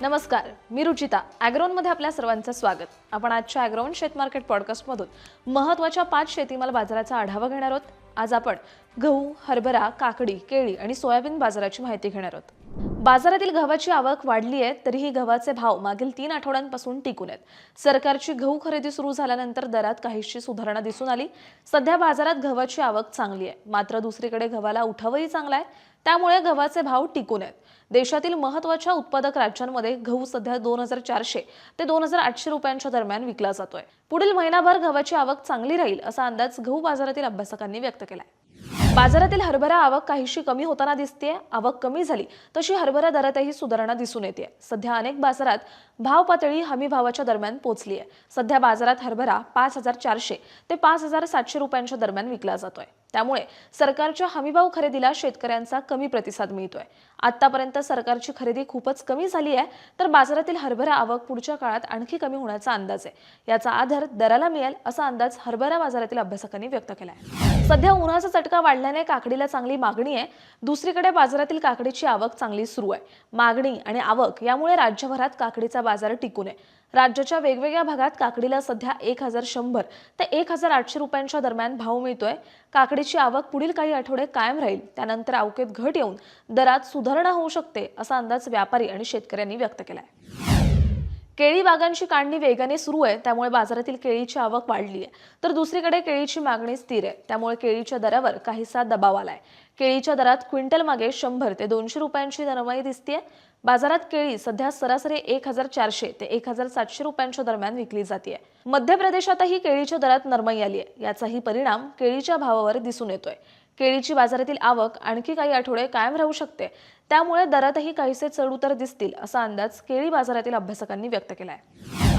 नमस्कार मी रुचिता. ॲग्रोनमध्ये आपल्या सर्वांचं स्वागत. आपण आजच्या ॲग्रोन शेत मार्केट पॉडकास्टमधून महत्त्वाच्या पाच शेतीमाल बाजाराचा आढावा घेणार आहोत. आज आपण गहू हरभरा काकडी केळी आणि सोयाबीन बाजाराची माहिती घेणार आहोत. बाजारातील गव्हाची आवक वाढली आहे तरीही गव्हाचे भाव मागील तीन आठवड्यांपासून टिकून आहेत. सरकारची गहू खरेदी सुरू झाल्यानंतर दरात काहीशी सुधारणा दिसून आली. सध्या बाजारात गव्हाची आवक चांगली आहे. मात्र दुसरीकडे गव्हाला उठावही चांगला आहे. त्यामुळे गव्हाचे भाव टिकून आहेत. देशातील महत्त्वाच्या उत्पादक राज्यांमध्ये गहू सध्या दोन हजार चारशे ते दोन हजार आठशे रुपयांच्या दरम्यान विकला जातोय. पुढील महिनाभर गव्हाची आवक चांगली राहील असा अंदाज गहू बाजारातील अभ्यासकांनी व्यक्त केलाय. बाजारातील हरभरा आवक काहीशी कमी होताना दिसते आवक कमी झाली तशी हरभरा दरातही सुधारणा दिसून येते. सध्या अनेक बाजारात भाव पातळी हमी भावाच्या दरम्यान पोहोचली आहे. सध्या बाजारात हरभरा पाच हजार चारशे ते पाच हजार सातशे रुपयांच्या दरम्यान विकला जातोय. त्यामुळे सरकारच्या हमीभाव खरेदीला शेतकऱ्यांचा कमी प्रतिसाद मिळतोय. आतापर्यंत सरकारची खरेदी खूपच कमी झाली आहे तर बाजारातील हरभरा आवक पुढच्या काळात आणखी कमी होण्याचा अंदाज आहे. याचा आधार दराला मिळेल असा अंदाज हरभरा बाजारातील अभ्यासकांनी व्यक्त केला आहे सध्या उन्हाचा चटका वाढल्याने काकडीला चांगली मागणी आहे. दुसरीकडे बाजारातील काकडीची आवक चांगली सुरू आहे. मागणी आणि आवक यामुळे राज्यभरात काकडीचा बाजार टिकून आहे. राज्याच्या वेगवेगळ्या भागात काकडीला सध्या एक हजार शंभर ते एक हजार आठशे रुपयांच्या दरम्यान भाव मिळतोय. काकडीची आवक पुढील काही आठवडे कायम राहील. त्यानंतर अवकेत घट येऊन दरात सुधारणा होऊ शकते असा अंदाज व्यापारी आणि शेतकऱ्यांनी व्यक्त केलाय. केळी बागांची काढणी वेगाने सुरू आहे त्यामुळे बाजारातील केळीची आवक वाढली आहे. तर दुसरीकडे केळीची मागणी स्थिर आहे त्यामुळे केळीच्या दरावर काहीसा दबाव आलाय. केळीच्या दरात क्विंटल मागे शंभर ते दोनशे रुपयांची दरवाई दिसते बाजारात केळी सध्या सरासरी एक हजार चारशे ते एक हजार सातशे रुपयांच्या दरम्यान विकली जाते मध्य प्रदेशातही केळीच्या दरात नरमाई आली आहे याचाही परिणाम केळीच्या भावावर दिसून येतोय. केळीची बाजारातील आवक आणखी काही आठवडे कायम राहू शकते. त्यामुळे दरातही काहीसे चढउतार दिसतील असा अंदाज केळी बाजारातील अभ्यासकांनी व्यक्त केलाय.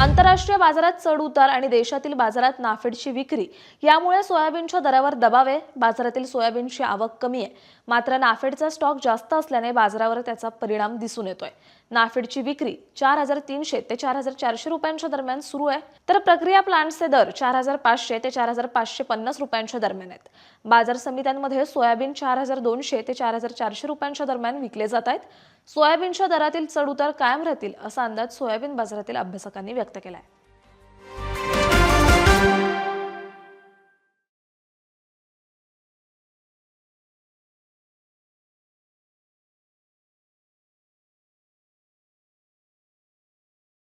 आंतरराष्ट्रीय बाजारात चढ उतार आणि देशातील बाजारात नाफेडची विक्री यामुळे सोयाबीनच्या दरावर दबाव आहे. बाजारातील सोयाबीनची आवक कमी आहे. मात्र नाफेडचा स्टॉक जास्त असल्याने बाजारावर त्याचा परिणाम दिसून येतोय. नाफेडची विक्री चार हजार तीनशे ते चार हजार चारशे रुपयांच्या दरम्यान सुरू आहे. तर प्रक्रिया प्लांटचे दर चार हजार पाचशे ते चार हजार पाचशे पन्नास रुपयांच्या दरम्यान आहेत. बाजार समित्यांमध्ये सोयाबीन चार हजार दोनशे ते चार हजार चारशे रुपयांच्या दरम्यान विकले जात आहेत. सोयाबीनच्या दरातील चढउतार कायम राहतील असा अंदाज सोयाबीन बाजारातील अभ्यासकांनी व्यक्त केला आहे